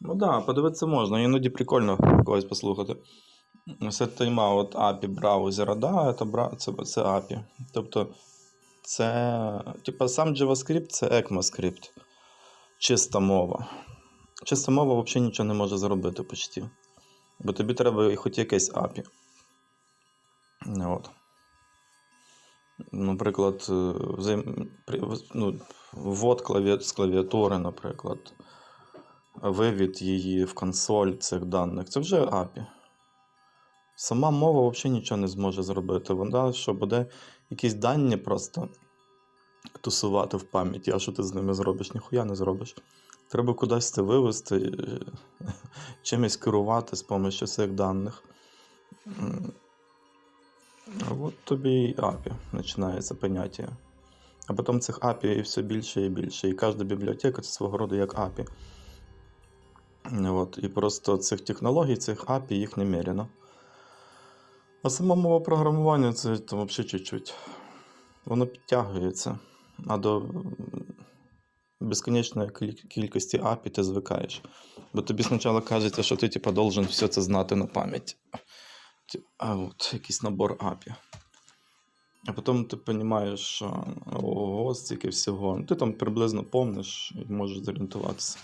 Ну так, да, подивитися можна, іноді прикольно когось послухати. Це тайм-аут API браузера, да, це, це, це API. Тобто, це, типа, сам JavaScript це ECMAScript. Чиста мова. Чиста мова взагалі нічого не може зробити почти. Бо тобі треба хоч якесь API. От. Наприклад, е, взаєм... ну, ввод клаві... з клавіатури, наприклад вивід її в консоль цих даних. Це вже API. Сама мова взагалі нічого не зможе зробити. Вона що буде якісь дані просто тусувати в пам'яті, а що ти з ними зробиш? Ніхуя не зробиш. Треба кудись це вивести, е, чимось керувати з допомогою цих даних. От тобі і API починається поняття. А потім цих API все більше і більше. І кожна бібліотека це свого роду як API. От, і просто цих технологій, цих API їх немерено. А сама мова програмування це там взагалі чуть-чуть. Воно підтягується. А до безконечної кількості API ти звикаєш. Бо тобі спочатку кажеться, що ти типа, должен все це знати на пам'ять. А от якийсь набор API. А потім ти розумієш, що ого, стільки всього. Ти там приблизно помниш і можеш зорієнтуватися.